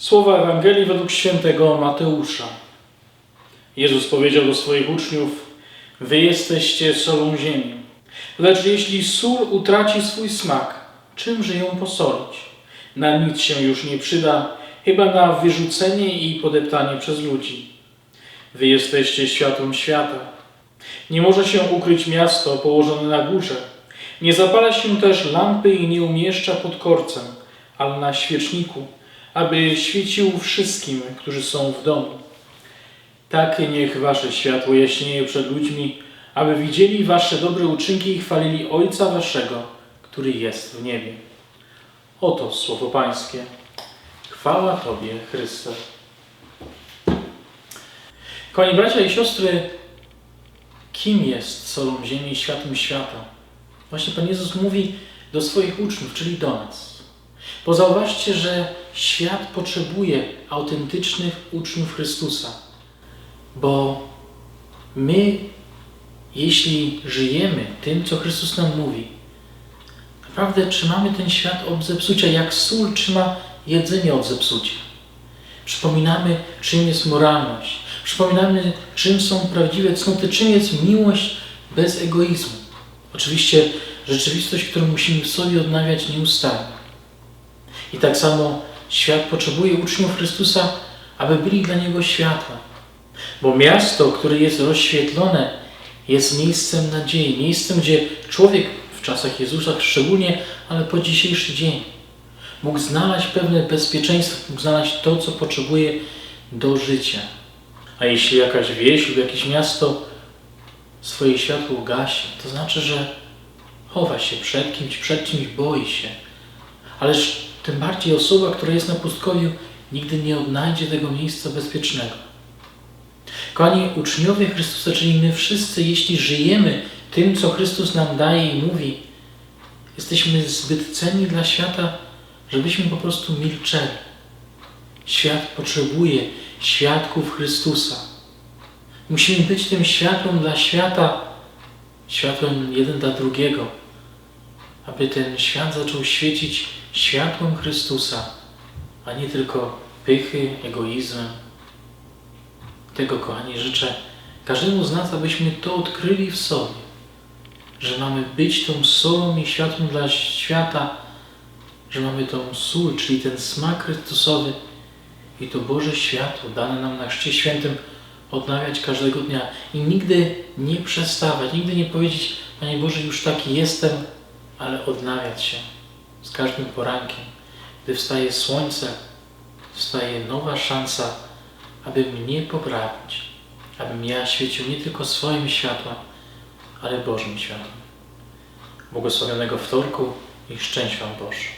Słowa Ewangelii według świętego Mateusza. Jezus powiedział do swoich uczniów: Wy jesteście solą ziemi. Lecz jeśli sól utraci swój smak, czymże ją posolić? Na nic się już nie przyda, chyba na wyrzucenie i podeptanie przez ludzi. Wy jesteście światłem świata. Nie może się ukryć miasto położone na górze. Nie zapala się też lampy i nie umieszcza pod korcem, ale na świeczniku, aby świecił wszystkim, którzy są w domu. Tak niech wasze światło jaśnieje przed ludźmi, aby widzieli wasze dobre uczynki i chwalili Ojca waszego, który jest w niebie. Oto słowo Pańskie. Chwała Tobie, Chryste. Kochani bracia i siostry, kim jest solą ziemi i światłem świata? Właśnie Pan Jezus mówi do swoich uczniów, czyli do nas. Bo zauważcie, że świat potrzebuje autentycznych uczniów Chrystusa. Bo my, jeśli żyjemy tym, co Chrystus nam mówi, naprawdę trzymamy ten świat od zepsucia, jak sól trzyma jedzenie od zepsucia. Przypominamy, czym jest moralność. Przypominamy, czym są prawdziwe cnoty, czym jest miłość bez egoizmu. Oczywiście rzeczywistość, którą musimy w sobie odnawiać nieustannie. I tak samo świat potrzebuje uczniów Chrystusa, aby byli dla Niego światłem. Bo miasto, które jest rozświetlone, jest miejscem nadziei, miejscem, gdzie człowiek w czasach Jezusa szczególnie, ale po dzisiejszy dzień mógł znaleźć pewne bezpieczeństwo, mógł znaleźć to, co potrzebuje do życia. A jeśli jakaś wieś lub jakieś miasto swoje światło gasi, to znaczy, że chowa się przed kimś, przed czymś boi się. Ależ tym bardziej osoba, która jest na pustkowiu, nigdy nie odnajdzie tego miejsca bezpiecznego. Kochani, uczniowie Chrystusa, czyli my wszyscy, jeśli żyjemy tym, co Chrystus nam daje i mówi, jesteśmy zbyt cenni dla świata, żebyśmy po prostu milczeli. Świat potrzebuje świadków Chrystusa. Musimy być tym światłem dla świata, światłem jeden dla drugiego, aby ten świat zaczął świecić światłem Chrystusa, a nie tylko pychy, egoizmem. Tego, kochani, życzę każdemu z nas, abyśmy to odkryli w sobie, że mamy być tą solą i światłem dla świata, że mamy tą sól, czyli ten smak Chrystusowy i to Boże światło dane nam na Chrzcie Świętym odnawiać każdego dnia i nigdy nie przestawać, nigdy nie powiedzieć, Panie Boże, już taki jestem, ale odnawiać się z każdym porankiem. Gdy wstaje słońce, wstaje nowa szansa, aby mnie poprawić, abym ja świecił nie tylko swoim światłem, ale Bożym światłem. Błogosławionego wtorku i szczęść Wam Boże.